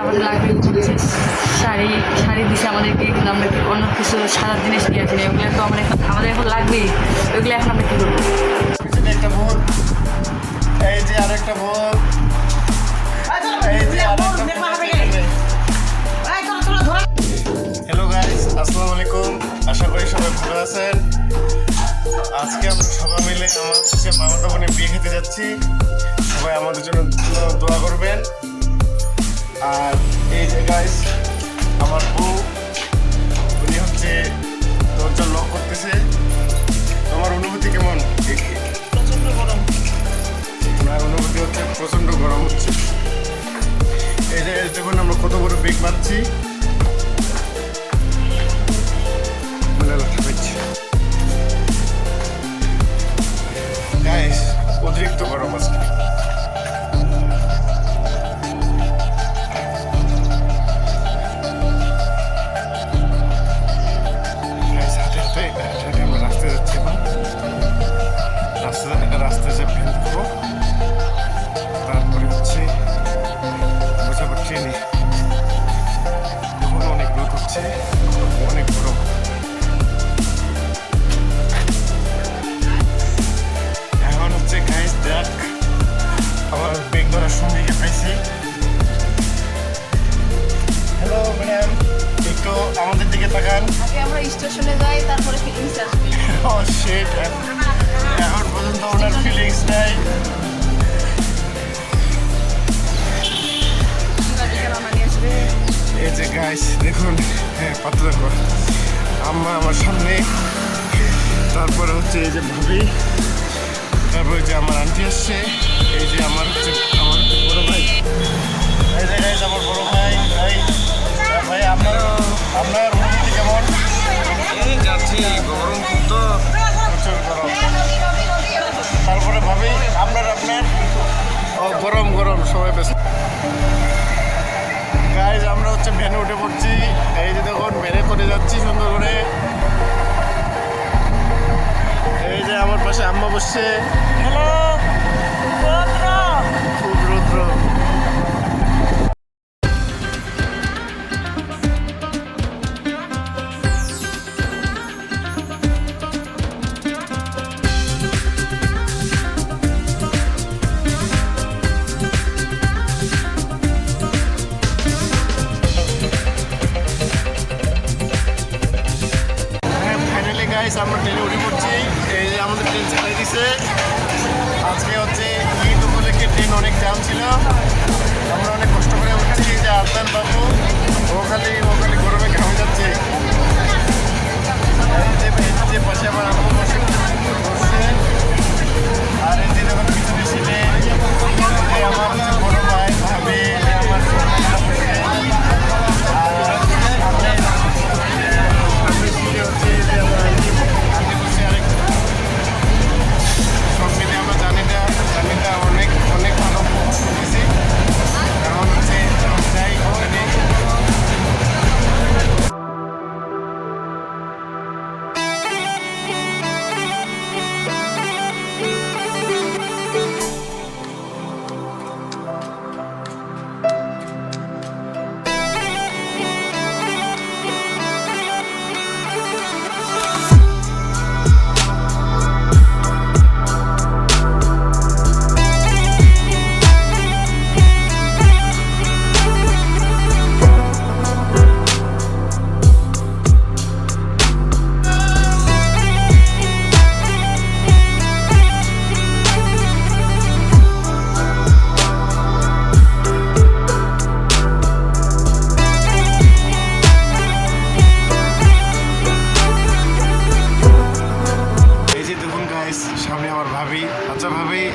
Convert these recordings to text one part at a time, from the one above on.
আমাদের লাগবে হচ্ছে শাড়ি শাড়ি দিছে আমাদেরকে কিন্তু আমরা অন্য কিছু সারা জিনিস নিয়ে আসি ওগুলো তো আমাদের এখন আমাদের এখন লাগবেই ওইগুলো এখন আমরা কী করব? একটা ভূত এই যে আরেকটা যে হ্যালো গাইস আসসালামু আলাইকুম। আশা করি সবাই ভালো আছেন। আজকে আমরা সবাই মিলে আমার হচ্ছে মামাটা বোনের বিয়ে খেতে যাচ্ছি। সবাই আমাদের জন্য দোয়া করবেন। আর এই যে গাইস আমার বউ উনি হচ্ছে দরজা লক করতেছে। তোমার অনুভূতি কেমন? প্রচণ্ড গরম। আমার অনুভূতি হচ্ছে প্রচণ্ড গরম হচ্ছে। এই যে দেখুন আমরা কত বড় বেগ পাচ্ছি অনেক গরম এখন হচ্ছে গাইস দেখ আমার বেগ ধরার সঙ্গীকে পাইছি। হ্যালো ম্যাডাম একটু আমাদের দিকে তাকান। আগে আমরা স্টেশনে যাই তারপরে ফিলিংস আসবে। ও শিট এখন পর্যন্ত ওনার ফিলিংস নাই। গাইস দেখুন হ্যাঁ পাতা দেখো আম্মা আমার সামনে। তারপরে হচ্ছে এই যে ভাবি তারপরে যে আমার আন্টি আসছে এই যে আমার হচ্ছে আমার বড় ভাই। এই যে গাইস আমার বড় ভাই ভাই ভাই আপনার আপনার অনুভূতি কেমন? এই যাচ্ছি গরম খুব তো। প্রচুর গরম। তারপরে ভাবি আপনার আপনার? গরম গরম সবাই বেশ গাইজ আমরা হচ্ছে ভ্যানে উঠে পড়ছি। এই যে দেখুন, ভ্যানে করে যাচ্ছি সুন্দর করে এই যে আমার পাশে আম্মা বসছে। হ্যালো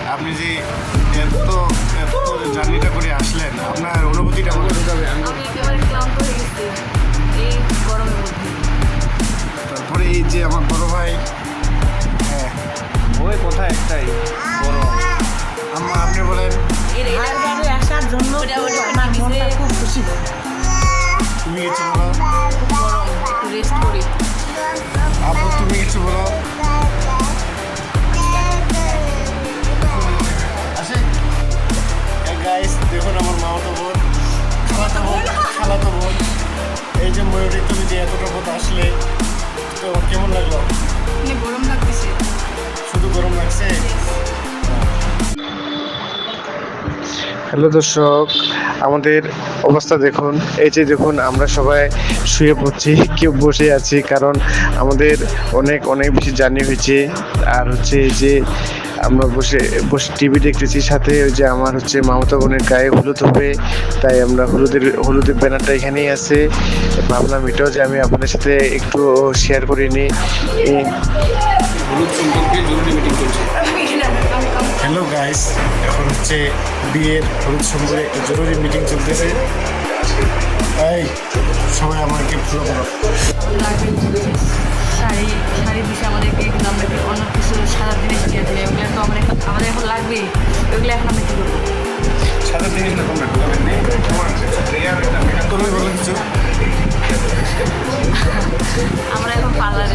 আপনি যে এত এত জার্নিটা করে আসলেন আপনার অনুভূতিটা বলে যাবে আমি একেবারে ক্লান্ত হয়ে গেছি এই গরমের মধ্যে। তারপরে এই যে আমার বড় ভাই হ্যাঁ। ওই কথা একটাই গরম? আম্মা আপনি বলেন। এর বাড়ি আসার জন্য আমার মনটা খুব খুশি। তুমি কিছু খালাতো বোন এই যে ময়ূরী তুমি যে এতটা পথ আসলে তো কেমন লাগল? মানে গরম লাগতেছে। শুধু গরম লাগছে? হ্যালো দর্শক আমাদের অবস্থা দেখুন এই যে দেখুন আমরা সবাই শুয়ে পড়ছি কেউ বসে আছি কারণ আমাদের অনেক অনেক বেশি জার্নি হয়েছে আর হচ্ছে এই যে আমরা বসে বসে টিভি দেখতেছি। সাথে ওই যে আমার হচ্ছে মামতা বোনের গায়ে হলুদ হবে তাই আমরা হলুদের হলুদের ব্যানারটা এখানেই আছে। ভাবলাম এটাও যে আমি আপনাদের সাথে একটু শেয়ার করে নিই। এই- হলুদ সম্পর্কে জরুরি মিটিং চলছে। হ্যালো গাইস এখন হচ্ছে বিয়ের হলুদ সম্পর্কে একটা জরুরি মিটিং চলতেছে। এই সবাই আমাকে ফলো করো শাড়ি শাড়ি দিছে আমাদেরকে কিন্তু আমরা অন্য কিছু সাদা জিনিস দিয়ে দিলে ওগুলো তো আমরা এখন- আমাদের এখন লাগবেই। ওগুলো এখন আমরা কী করব? সাদা জিনিস না কিছু আমরা এখন পার্লারে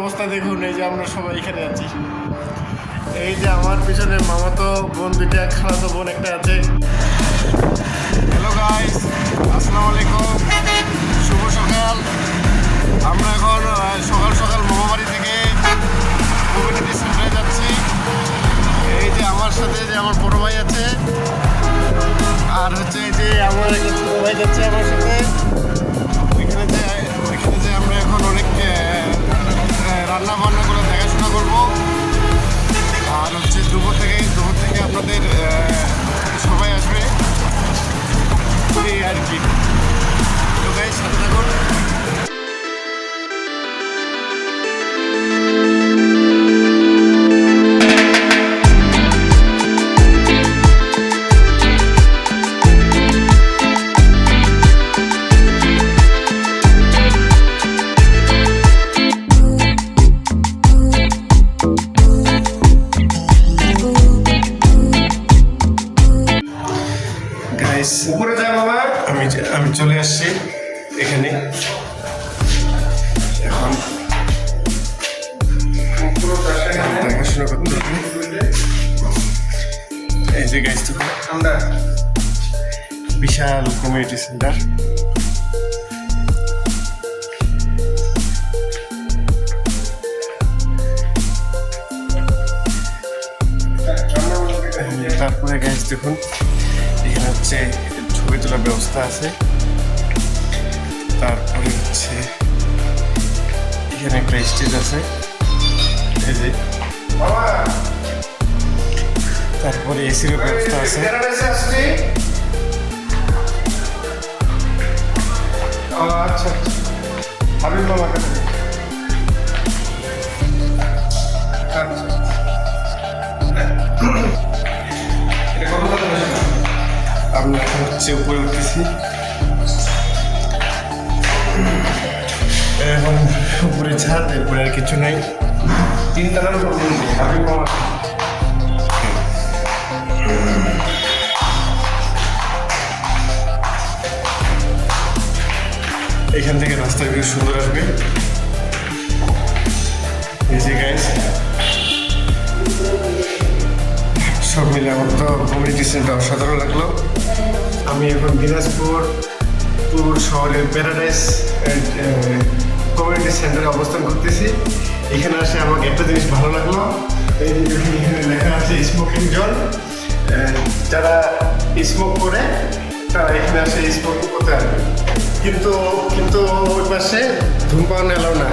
অবস্থা দেখুন, এই যে আমরা সবাই এখানে আছি। এই যে আমার পিছনে মামাতো বোন, দুইটা খালাতো বোন একটা আছে। হ্যালো গাইস আসসালামু আলাইকুম। শুভ সকাল। আমরা এখন সকাল সকাল মামাবাড়ি থেকে কমিউনিটি সেন্টারে যাচ্ছি। এই যে আমার সাথে যে আমার বড় ভাই আছে, আর হচ্ছে এই যে আমার একটা ভাই যাচ্ছে আমার সাথে। দুপুর থেকে দুপুর থেকে আপনাদের সবাই আসবে। এই আর কি। guys, সাথে থাকুন। যে- আমি এখানে। এখন এই যে বিশাল কমিউনিটি সেন্টার তারপরে গাইজ দেখুন, এখানে হচ্ছে ছবি তোলার ব্যবস্থা আছে। তারপরে হচ্ছে এখানে একটা স্টেজ আছে। এই তারপরে এসির ব্যবস্থা আছে। আচ্ছা হাবিব মামার কাছে আচ্ছা বেশি আমরা হচ্ছে উপরে উঠতেছি। উপরে ছাদ এরপরে আর কিছু নাই। তিন টাকার উপর দিন হাবিব এখান থেকে রাস্তা বেশ সুন্দর আসবে। এই যে গাইস সব মিলে আমার তো কমিউনিটি সেন্টার অসাধারণ লাগল। আমি এখন দিনাজপুর পুর শহরের প্যারাডাইস কমিউনিটি সেন্টারে অবস্থান করতেছি। এখানে আসে আমাকে একটা জিনিস ভালো লাগল। এই এখানে লেখা আছে স্মোকিং জল। যারা স্মোক করে, তারা এখানে আসে স্মোকিং করতে পারবে। কিন্তু কিন্তু ওই পাশে ধূমপান এলো না।